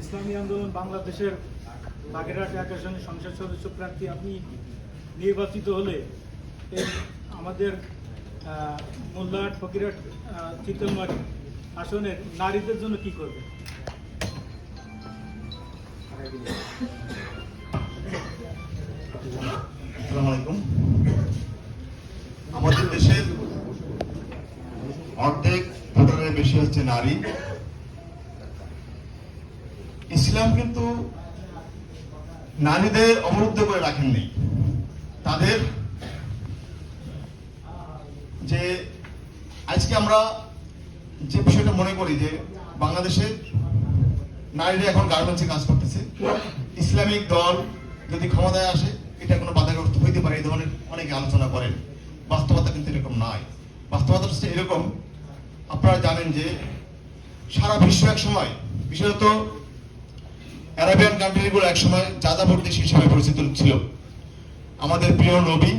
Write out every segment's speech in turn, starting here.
ইসলামী আন্দোলন বাংলাদেশের বাগেরহাট এক সংসদ সদস্য প্রার্থী আপনি নির্বাচিত হলে আমাদের মোল্লাহাট ফকিরহাট চিতলমারি আসনের নারীদের জন্য কি করবে? আমাদের দেশের অর্ধেক ভোটারের বেশি হচ্ছে নারী। ইসলাম কিন্তু নারীদের অবরুদ্ধ করে রাখেননি। তাদের যে আজকে আমরা যে বিষয়টা মনে করি যে বাংলাদেশে নারীরা এখন গার্মেন্টসে কাজ করতেছে, ইসলামিক দল যদি ক্ষমতায় আসে, এটা কোনো বাধাগ্রস্ত হইতে পারে, এই ধরনের অনেকে আলোচনা করেন। বাস্তবতা কিন্তু এরকম নয়। বাস্তবতা হচ্ছে এরকম, আপনারা জানেন যে সারা বিশ্ব এক সময়, বিশেষত অ্যারাবিয়ান কান্ট্রিগুলো এক সময় যাযাবর দেশ হিসেবে পরিচিত ছিল। আমাদের প্রিয় নবী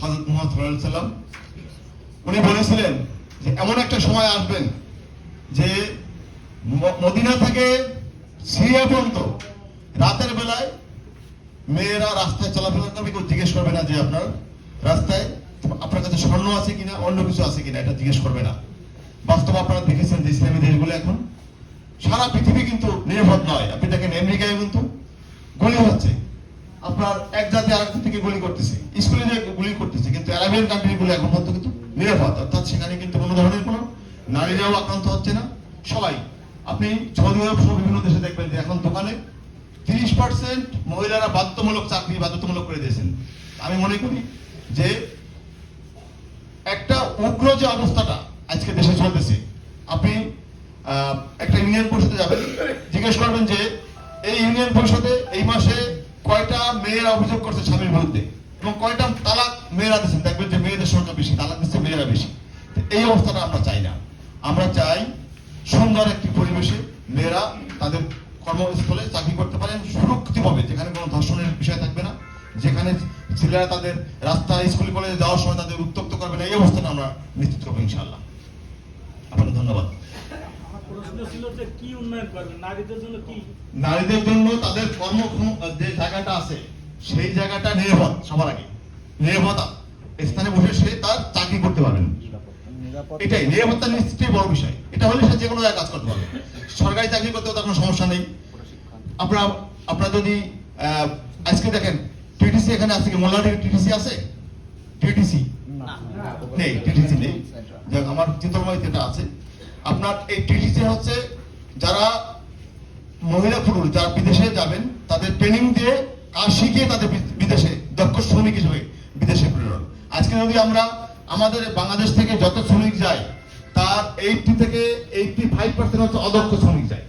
হজরত মোহাম্মদ সাল্লাম উনি বলেছিলেন যে এমন একটা সময় আসবেন যে মদিনা থেকে সিরিয়া পর্যন্ত রাতের বেলায় মেয়েরা রাস্তায় চলাফেরা করবে, কেউ জিজ্ঞেস করবে না যে আপনার রাস্তায় আপনার কাছে স্বর্ণ আছে কিনা, অন্য কিছু আছে কিনা, এটা জিজ্ঞেস করবে না। বাস্তব আপনারা দেখেছেন যে ইসলামী দেশগুলো এখন সারা পৃথিবী কিন্তু নিরাপদ নয়। আপনি দেখেন আমেরিকায় কিন্তু গুলি হচ্ছে। আপনার এক জাতি আরেক জাতিকে গুলি করতেছে। স্কুলে যে গুলি করতেছে, কিন্তু অ্যারাবিয়ান কান্ট্রি গুলো এখন পর্যন্ত কিন্তু নিরাপদ। অর্থাৎ সেখানে কিন্তু কোনো ধরনের কোনো নারীরাও আক্রান্ত হচ্ছে না। সবাই, আপনি সৌদি আরব সহ বিভিন্ন দেশে দেখবেন যে এখন দোকানে তিরিশ পার্সেন্ট মহিলারা বাধ্যতামূলক চাকরি বাধ্যতামূলক করে দিয়েছেন। আমি মনে করি যে একটা উগ্র যে অবস্থাটা আজকে দেশে চলতেছে আপনি আহ, একটা ইউনিয়ন পরিষদে যাবেন জিজ্ঞেস করবেন যে, এই ইউনিয়ন পরিষদে এই মাসে কয়টা মেয়েরা অভিযোগ করছে স্বামীর বিরুদ্ধে? এবং কয়টা তালাক মেয়েরা দিচ্ছেন দেখবেন যে মেয়েদের সংখ্যা বেশি, তালাক দিচ্ছে মেয়েরা বেশি। এই অবস্থাটা আমরা চাই না। আমরা চাই সুন্দর একটি পরিবেশে মেয়েরা তাদের কর্মস্থলে চাকরি করতে পারেন সুরক্ষিতভাবে, যেখানে কোনো ধর্ষণের বিষয় থাকবে না, যেখানে ছেলেরা তাদের রাস্তা স্কুল কলেজে যাওয়ার সময় তাদের উত্তক্ত করবে না, এই অবস্থাটা আমরা নিশ্চিত করব ইনশাআল্লাহ। আপনাকে ধন্যবাদ। নারীদের জন্য কি? নারীদের জন্য তাদের কর্ম যে জায়গাটা আছে সেই জায়গাটা নিরাপদ সবার আগে। নিরাপত্তা। স্থানে বসে সে তার চাকরি করতে পারবেন এটাই নিরাপত্তা নিশ্চয়ই বড় বিষয়। এটা হলে সে যে কোনো জায়গায় কাজ করতে পারবে। সরকারি চাকরি করতেও তার কোনো সমস্যা নেই। আপনারা আপনারা যদি আহ, আজকে দেখেন টিটিসি এখানে আছে কি? মোল্লাডির টিটিসি আছে? টিটিসি? নেই টিটিসি নেই। আমার চিত্রময় যেটা আছে আপনার এই টিটিসি হচ্ছে যারা মহিলা পুরুষ, যারা বিদেশে যাবেন, তাদের ট্রেনিং দিয়ে কাজ শিখিয়ে তাদের বিদেশে, দক্ষ শ্রমিক হিসেবে বিদেশে প্রেরণ আজকে যদি আমরা আমাদের বাংলাদেশ থেকে যত শ্রমিক যায়, তার এইটি থেকে এইটি ফাইভ পার্সেন্ট হচ্ছে অদক্ষ শ্রমিক যায়।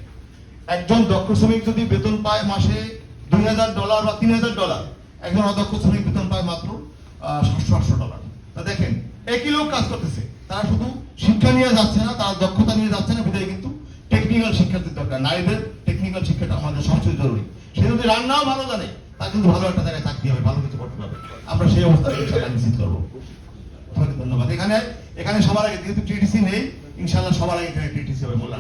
একজন দক্ষ শ্রমিক যদি বেতন পায় মাসে দুই হাজার ডলার বা তিন হাজার ডলার, একজন অদক্ষ শ্রমিক বেতন পায় মাত্র সাতশো আটশো ডলার। তা দেখেন, একই লোক কাজ করতেছে, তারা শুধু শিক্ষা নিয়ে যাচ্ছে না, তার দক্ষতা নিয়ে যাচ্ছে না বিদায় কিন্তু টেকনিক্যাল শিক্ষার্থীর দরকার। নারীদের টেকনিক্যাল শিক্ষাটা আমাদের সবচেয়ে জরুরি। সে যদি রান্নাও ভালো জানে, তার কিন্তু ভালো একটা জায়গায় চাকরি হবে, ভালো কিছু করতে পারবে। আমরা সেই অবস্থা ইনশাল্লাহ নিশ্চিত করব। ধন্যবাদ। এখানে এখানে সবার আগে, যেহেতু টিটিসি নেই ইনশাল্লাহ সবার আগে এখানে টিটিসি হবে, মোল্লা।